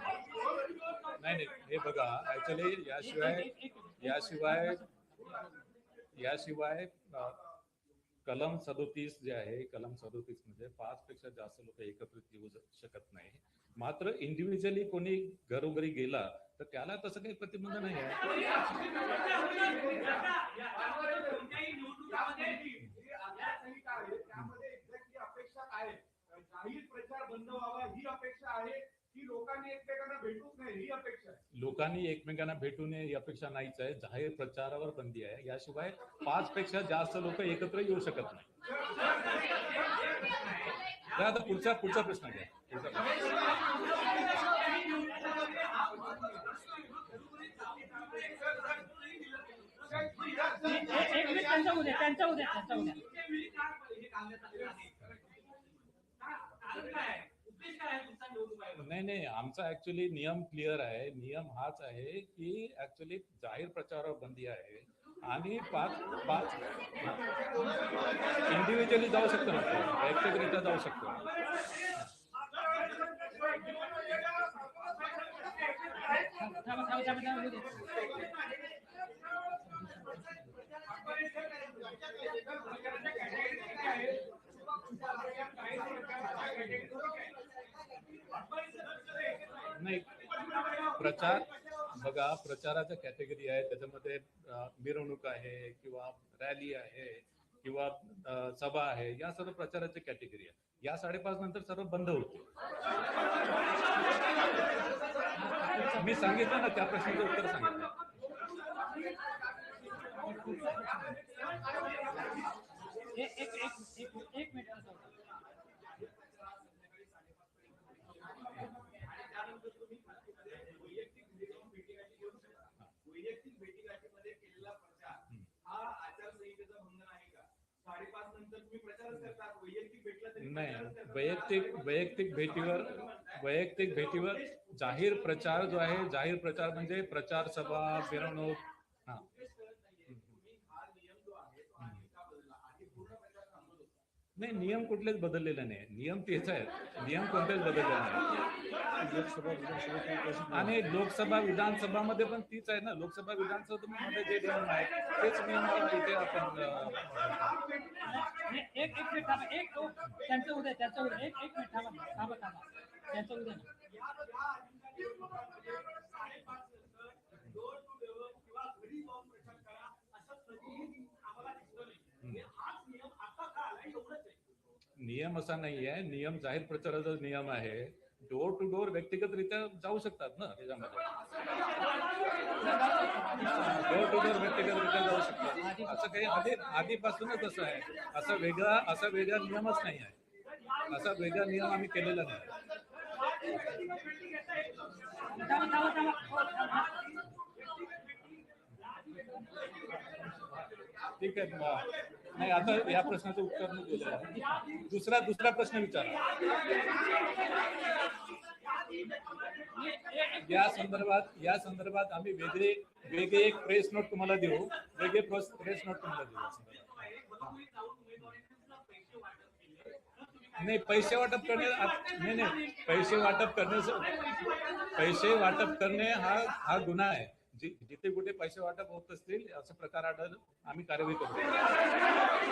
नाही नाही हे बघा ऍक्च्युली याशिवाय याशिवाय याशिवाय कलम सदोतीस जे आहे कलम सदोतीस म्हणजे पाच पेक्षा जास्त लोक एकत्रित येऊ शकत नाही. मात्र इंडिव्हिज्युअली कोणी घरोघरी गेला तर त्याला तसं काही प्रतिबंध नाही आहे कोणत्याही निवडणुकीमध्ये जी आचारसंहिता आहे त्यामध्ये एक्झॅक्टली अपेक्षा काय आहे? जाहीर प्रचार बंद व्हावा ही अपेक्षा आहे की लोकांनी एकमेकांना भेटूच नाही ही अपेक्षा आहे लोकांनी एकमेकांना भेटू नये ही अपेक्षा नाहीच आहे. जाहीर प्रचारावर बंदी आहे. याशिवाय पाच पेक्षा जास्त लोक एकत्र येऊ शकत नाही. आता पुढचा पुढचा प्रश्न घ्या. पुढचा त्यांच्या उद्या त्यांच्या उद्या त्यांच्या उद्या तुमच्यावेळी का हे काढण्यात आलेलं आहे? का- कारण काय आहे? उद्देश काय आहे तुमचा निवडणूक आयोगाचा? नाही नाही आमचा ऍक्च्युली नियम क्लिअर आहे नियम हाच आहे की ऍक्च्युली जाहीर प्रचारावर बंदी आहे आणि पाच पाच इंडिव्हिज्युअली जाऊ शकतो ना वैयक्तिकरित्या जाऊ शकतो थांबा थांबा थांबा थांबा उद्या नाही प्रचार बघा प्रचाराच्या कॅटेगरी आहे त्याच्यामध्ये मिरवणूक आहे किंवा रॅली आहे किंवा सभा आहे या सर्व प्रचाराच्या कॅटेगरी आहे या साडेपाच नंतर सर्व बंद होते मी सांगितलं ना त्या प्रश्नाचं उत्तर सांगितलं. एक एक एक एक एक मिनिट त्यांच्या उद्या. वैयक्तिक भेटीगाठीमध्ये केलेला प्रचार हा आचारसंहितेचा भंग नाही का साडेपाच नंतर तुम्ही प्रचारच करता वैयक्तिक भेटला तरी प्रचारच नाही. वैयक्तिक वैयक्तिक भेटीवर वैयक्तिक भेटीवर जाहीर प्रचार जो आहे जाहीर प्रचार म्हणजे प्रचार सभा मिरवणूक हा तेच कळत नाहीये. तुम्ही हा नियम जो आहे तो आधी का बदलला आधी पूर्ण प्रचार थांबत होता नाही नियम कुठलेच बदललेले नाही नियम तेच आहेत. नियम कोणतेच बदललेले नाही लोकसभा विधानसभा आणि लोकसभा विधानसभामध्ये पण तीच आहे ना. लोकसभा विधानसभेमध्ये जे नियम आहे तेच नियम इथे आपण एक एक मिनिट थांबा. एक त्यांचं उद्या त्यांचं उद्या. एक एक मिनिट थांबा. थांबा थांबा. त्यांचं उद्या. आम्हाला दिसलं नाही हे हाच नियम आता का आला एवढंच आहे नियम असा नाही आहे नियम जाहीर प्रचाराचा नियम आहे. डोर टू डोर व्यक्तिगतरित्या जाऊ शकतात ना त्याच्यामध्ये डोर टू डोर व्यक्तिगतरित्या जाऊ शकतात. असं काही आधी आधीपासूनच असं आहे. असा वेगळा असा वेगळा नियमच नाही आहे. असा वेगळा नियम आम्ही केलेला नाही थांबा थांबा थांबा हो, थांबा. ठीक आहे. नाही आता या प्रश्नाचं उत्तर मी दिलं दुसरा दुसरा प्रश्न विचारा. या संदर्भात या संदर्भात आम्ही वेगळे वेगळे एक प्रेस नोट तुम्हाला देऊ. वेगळे प्रेस प्रेस नोट तुम्हाला देऊ. नाही पैसे वाटप करणे नाही नाही. पैसे वाटप करणे पैसे वाटप करणे हा हा गुन्हा आहे. जिथे कुठे पैसे वाटप होत असतील असं प्रकार आढळ आम्ही कारवाई करू.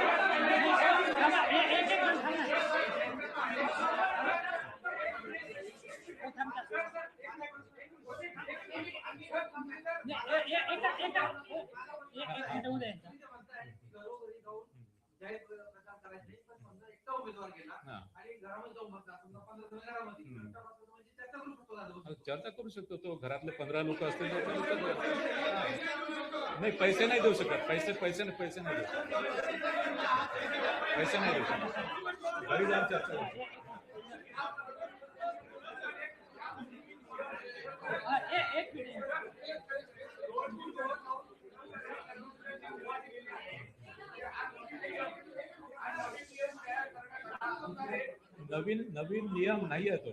चर्चा करू शकतो तो घरातले पंधरा लोक असतील नाही पैसे नाही देऊ शकत. पैसे पैसे नाही पैसे नाही देऊ पैसे नाही देऊ शकत. घरी जाऊन चर्चा नवीन नवीन नियम नाही आहे तो.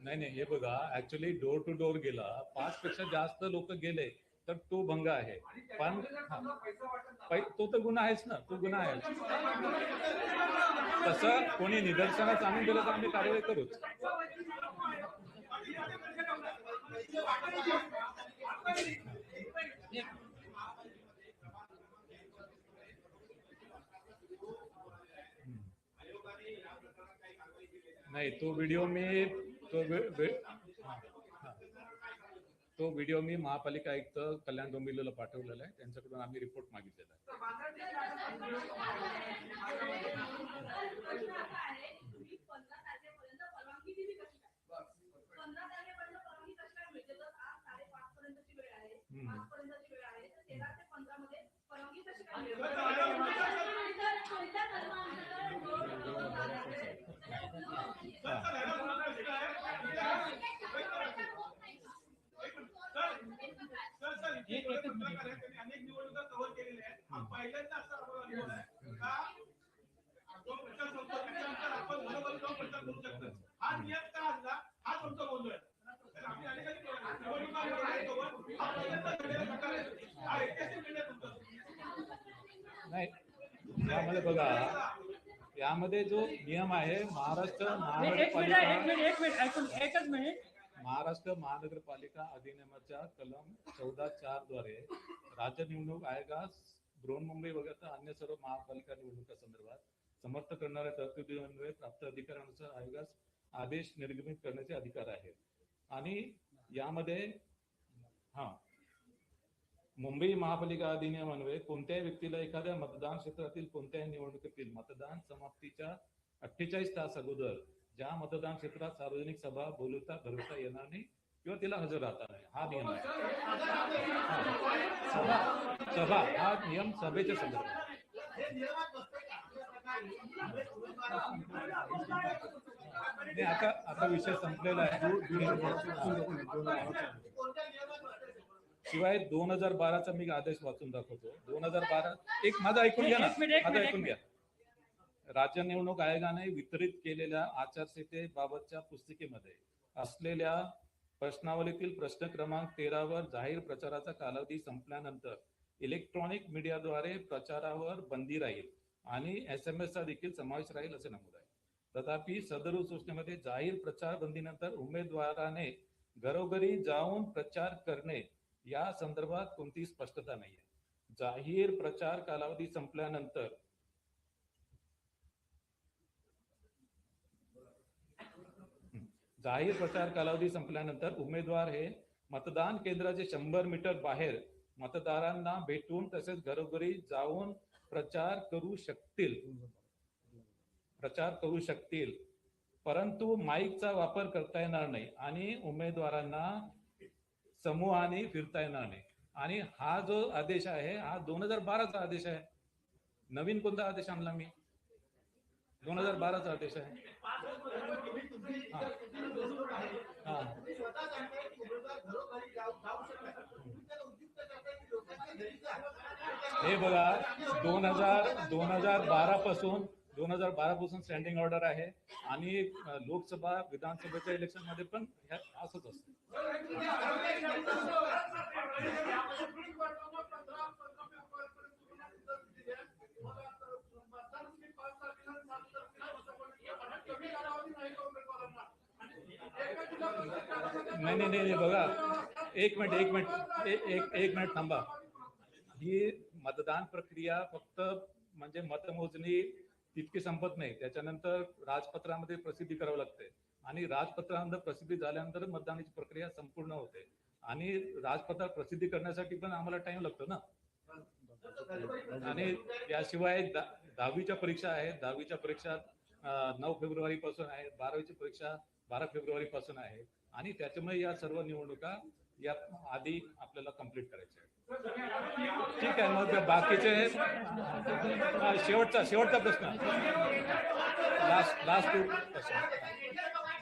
नाही नाही हे बघा ऍक्च्युली डोर टू डोर गेला. पाच पेक्षा जास्त लोक गेले. तर तो भंग आहे. पण तो तर गुन्हा आहेच ना तो गुन्हा आहे. तसं कोणी निदर्शनास आणून दिलं तर आम्ही कारवाई करूच. नाही तो व्हिडिओ मी तो. तो व्हिडिओ मी महापालिका आयुक्त कल्याण डोंबिवलीला पाठवलेला आहे. त्यांच्याकडून आम्ही रिपोर्ट मागितलेला आहे प्रश्न असा आहे तुम्ही पंधरा तारखेपर्यंत परवानगी दिली कशी काय पंधरा तारखेपर्यंत परवानगी कशी काय मिळते तर आज साडेपाच पर्यंतची वेळ आहे हम्म. पाच पर्यंतची वेळ आहे तर तेरा ते पंधरा मध्ये परवानगी कशी काय मिळते तर कोणत्या कलमांतर्गत दोन- दोन तारखेपर्यंत सर सर इथे एक- एकच मिनिट. पत्रकार आहेत, त्यांनी अनेक निवडणुका कव्हर केलेल्या आहेत हा पहिल्यांदा असा अनुभव आलेला आहे का जो प्रचार संपतो त्याच्यानंतर आपण घरोघरी जाऊन प्रचार करू शकतो हा नियम का आणला हा तुमचा गोंधळ आहे. तर आम्ही अनेकांनी निवडणुका आहे cover. हा पहिल्यांदा घडलेला प्रकार आहे. हा ऐतिहासिक निर्णय तुमचा नाही यामध्ये बघा. यामध्ये जो नियम आहे महाराष्ट्र एक मिनिट महानगरपालिका एक मिनिट एक मिनिट ऐकून एकच मिनिट. महाराष्ट्र महानगरपालिका अधिनियमाच्या कलम चौदा चारद्वारे राज्य निवडणूक आयोगास बृहन्मुंबई वगळता अन्य सर्व महापालिका निवडणुका संदर्भात समर्थ करणाऱ्या तरतुदीन्वये प्राप्त अधिकारानुसार आयोगास आदेश निर्गमित करण्याचे अधिकार आहेत. आणि यामध्ये हा मुंबई महापालिका अधिनियम अन्वये कोणत्याही व्यक्तीला एखाद्या मतदान क्षेत्रातील कोणत्याही निवडणुकीतील मतदान समाप्तीच्या अठ्ठेचाळीस तास अगोदर ज्या मतदान क्षेत्रात सार्वजनिक सभा बोलवता भरवता येणार नाही किंवा तिला हजर राहता नाही. हा नियम आहे. सभा सभा हा नियम सभेच्या संदर्भात. आता आता विषय संपलेला आहे. शिवाय दोन हजार बाराचा मी आदेश वाचून दाखवतो. दोन हजार बारा एक माझा ऐकून घ्या ना. माझं ऐकून घ्या. राज्य निवडणूक आयोगाने वितरित केलेल्या आचारसंहितेबाबतच्या पुस्तिकेमध्ये असलेल्या प्रश्नावलीतील प्रश्न क्रमांक तेरावर जाहीर प्रचाराचा कालावधी संपल्यानंतर इलेक्ट्रॉनिक मीडियाद्वारे प्रचारावर बंदी राहील आणि एस एम चा देखील समावेश राहील असे नमूद आहे. तथापि सदर सूचनेमध्ये जाहीर प्रचार बंदीनंतर उमेदवाराने घरोघरी जाऊन प्रचार करणे या संदर्भात कोणतीही स्पष्टता नाही आहे जाहीर प्रचार कालावधी संपल्यानंतर जाहीर प्रचार कालावधी संपल्यानंतर उमेदवार हे मतदान केंद्राचे शंभर मीटर बाहेर मतदारांना भेटून तसेच घरोघरी जाऊन प्रचार करू शकतील. प्रचार करू शकतील. परंतु माईकचा वापर करता येणार नाही आणि उमेदवारांना समूहाने फिरता येणार नाही. आणि हा जो आदेश आहे हा दोन हजार बाराचा आदेश आहे. नवीन कोणता आदेश आणला मी? दोन हजार बाराचा आदेश आहे. हा. हे. बघा दोन हजार दोन हजार बारा पासून दोन हज़ार बारा पासून स्टँडिंग ऑर्डर आहे. आणि लोकसभा विधानसभेच्या इलेक्शन मध्ये पण असंच असतं. नाही नाही नाही नाही, बघा. एक मिनिट एक मिनिट एक एक मिनिट थांबा. ही मतदान प्रक्रिया फक्त म्हणजे मतमोजणी तितकी संपत नाही. त्याच्यानंतर राजपत्रामध्ये प्रसिद्धी करावी लागते. आणि राजपत्रानंतर प्रसिद्धी झाल्यानंतर मतदानाची प्रक्रिया संपूर्ण होते. आणि राजपत्रात प्रसिद्धी करण्यासाठी पण आम्हाला टाइम लागतो ना? आणि याशिवाय दहावीच्या परीक्षा आहेत. दहावीच्या परीक्षा नऊ फेब्रुवारी पासून आहे. बारावीची परीक्षा बारा फेब्रुवारी पासून आहे. आणि त्याच्यामुळे या सर्व निवडणुका या आधी आपल्याला कंप्लीट करायच्या आहेत. ठीक आहे मग बाकीचे शेवटचा शेवटचा प्रश्न. लास्ट लास्ट टू प्रश्न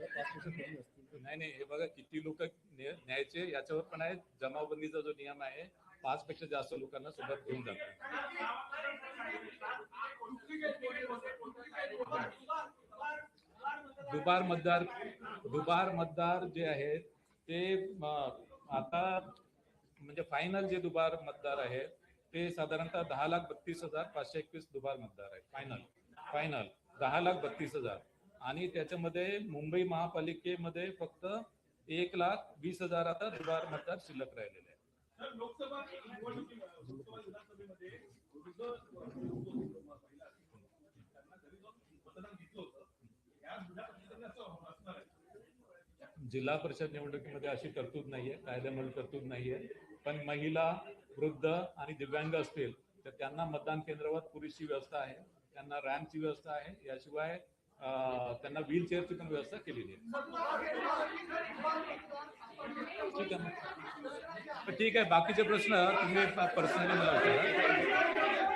नाही नाही हे बघा किती लोक न्यायचे याच्यावर पण आहे जमावबंदीचा जो नियम आहे पाच पेक्षा जास्त लोकांना सोबत घेऊन जातात. दुबार मतदार दुबार मतदार जे आहेत ते आता म्हणजे फायनल जे दुबार मतदार आहेत ते साधारणतः दहा लाख बत्तीस हजार पाचशे एकवीस दुबार मतदार आहेत. फायनल फायनल दहा लाख बत्तीस हजार. आणि त्याच्यामध्ये मुंबई महापालिकेमध्ये फक्त एक लाख वीस हजार आता दुबार मतदार शिल्लक राहिलेले तर लोकसभा निवडणुकी लोकसभा विधानसभेमध्ये विविध महिला त्यांना घरी जाऊन मतदान घेतलं होतं. या जुन्या पद्धतीने असं असणार आहे. जिल्हा परिषद निवडणुकीमध्ये अशी तरतूद नाहीये कायद्यामध्ये तरतूद नाहीये. पण महिला वृद्ध आणि दिव्यांग असतील तर त्यांना मतदान केंद्रावर पुरेशी व्यवस्था आहे. त्यांना रॅम्पची व्यवस्था आहे. याशिवाय अं, त्यांना व्हीलचेअरची पण व्यवस्था केलेली आहे. ठीक आहे. तर ठीक आहे बाकीचे प्रश्न तुम्ही पर्सनली मला विचारा.